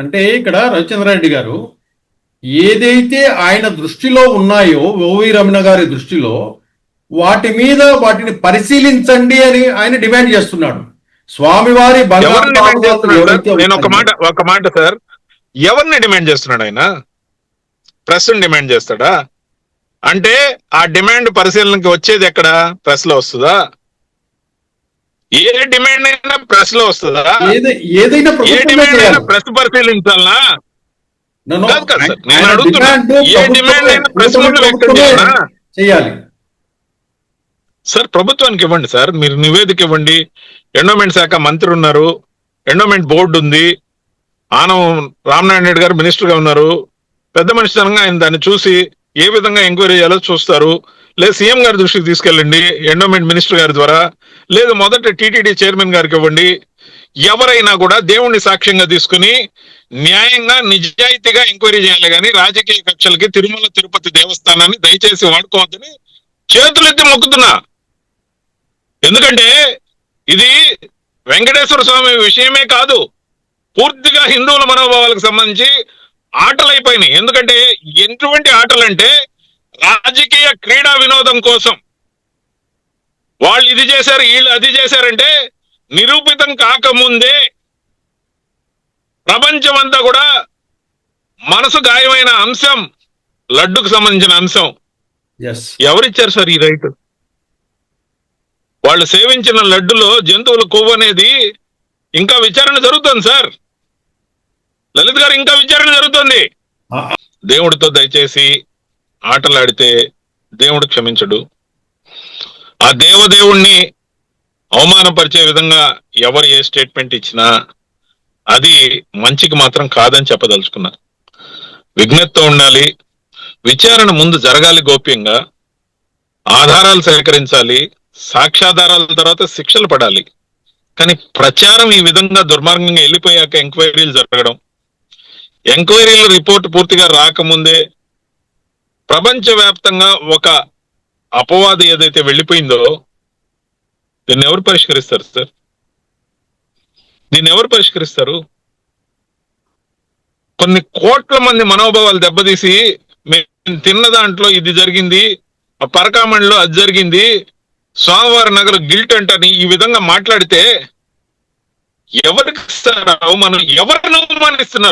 అంటే ఇక్కడ రవిచంద్రారెడ్డి గారు ఏదైతే ఆయన దృష్టిలో ఉన్నాయో ఓవి రమణ గారి దృష్టిలో వాటి మీద వాటిని పరిశీలించండి అని ఆయన డిమాండ్ చేస్తున్నాడు. స్వామివారి నేను ఒక మాట ఒక మాట సార్. ఎవరిని డిమాండ్ చేస్తున్నాడు ఆయన? ప్రెస్ డిమాండ్ చేస్తాడా? అంటే ఆ డిమాండ్ పరిశీలనకి వచ్చేది ఎక్కడ? ప్రెస్లో వస్తుందా? ఏ డిమాండ్ అయినా ప్రెస్లో వస్తుందా ఏదైనా ఏ డిమాండ్ అయినా. ప్రెస్ పరిశీలించాలనా. కాదు కదా సార్. నేను అడుగుతున్నా. ఏ డిమాండ్ అయినా ప్రెస్? చేయాలి సార్ ప్రభుత్వానికి ఇవ్వండి సార్ మీరు నివేదిక ఇవ్వండి ఎండోమెంట్ శాఖ మంత్రి ఉన్నారు ఎండోమెంట్ బోర్డు ఉంది ఆనం రామనారాయణ రెడ్డి గారు మినిస్టర్గా ఉన్నారు పెద్ద మనిషితనంగా ఆయన దాన్ని చూసి ఏ విధంగా ఎంక్వైరీ చేయాలో చూస్తారు లేదు సీఎం గారి దృష్టికి తీసుకెళ్ళండి ఎండోమెంట్ మినిస్టర్ గారి ద్వారా లేదు మొదట టీటీడీ చైర్మన్ గారికి ఇవ్వండి. ఎవరైనా కూడా దేవుణ్ణి సాక్ష్యంగా తీసుకుని న్యాయంగా నిజాయితీగా ఎంక్వైరీ చేయాలి కానీ రాజకీయ కక్షలకి తిరుమల తిరుపతి దేవస్థానాన్ని దయచేసి వాడుకోవద్దని చేతులెత్తి మొక్కుతున్నా. ఎందుకంటే ఇది వెంకటేశ్వర స్వామి విషయమే కాదు. పూర్తిగా హిందువుల మనోభావాలకు సంబంధించి ఆటలు అయిపోయినాయి ఎందుకంటే ఎటువంటి ఆటలంటే రాజకీయ క్రీడా వినోదం కోసం. వాళ్ళు ఇది చేశారు వీళ్ళు అది చేశారంటే నిరూపితం కాకముందే ప్రపంచం అంతా కూడా మనసు గాయమైన అంశం లడ్డుకు సంబంధించిన అంశం. ఎవరిచ్చారు సార్ ఈ రైట్ వాళ్ళు సేవించిన లడ్డులో జంతువుల కొవ్వు అనేది ఇంకా విచారణ జరుగుతుంది సార్. లలిత్ గారు ఇంకా విచారణ జరుగుతుంది. దేవుడితో దయచేసి ఆటలాడితే దేవుడు క్షమించడు. ఆ దేవదేవుణ్ణి అవమానపరిచే విధంగా ఎవరు ఏ స్టేట్మెంట్ ఇచ్చినా అది మంచికి మాత్రం కాదని చెప్పదలుచుకున్నా. విజ్ఞతతో ఉండాలి. విచారణ ముందు జరగాలి గోప్యంగా. ఆధారాలు సేకరించాలి. సాక్ష్యాధారాల తర్వాత శిక్షలు పడాలి. కానీ ప్రచారం ఈ విధంగా దుర్మార్గంగా వెళ్ళిపోయాక ఎంక్వైరీలు జరగడం. ఎంక్వైరీల రిపోర్ట్ పూర్తిగా రాకముందే ప్రపంచవ్యాప్తంగా ఒక అపవాదం ఏదైతే వెళ్ళిపోయిందో దీన్ని ఎవరు పరిష్కరిస్తారు సార్? దీన్ని ఎవరు పరిష్కరిస్తారు? కొన్ని కోట్ల మంది మనోభావాలు దెబ్బతీసి మేము తిన్న దాంట్లో ఇది జరిగింది ఆ పరకామణిలో అది జరిగింది స్వామివారి నగర్ గిల్ట్ అంటని ఈ విధంగా మాట్లాడితే ఎవరికి సార్ అవమానం ఎవరిని అవమానిస్తున్నారు?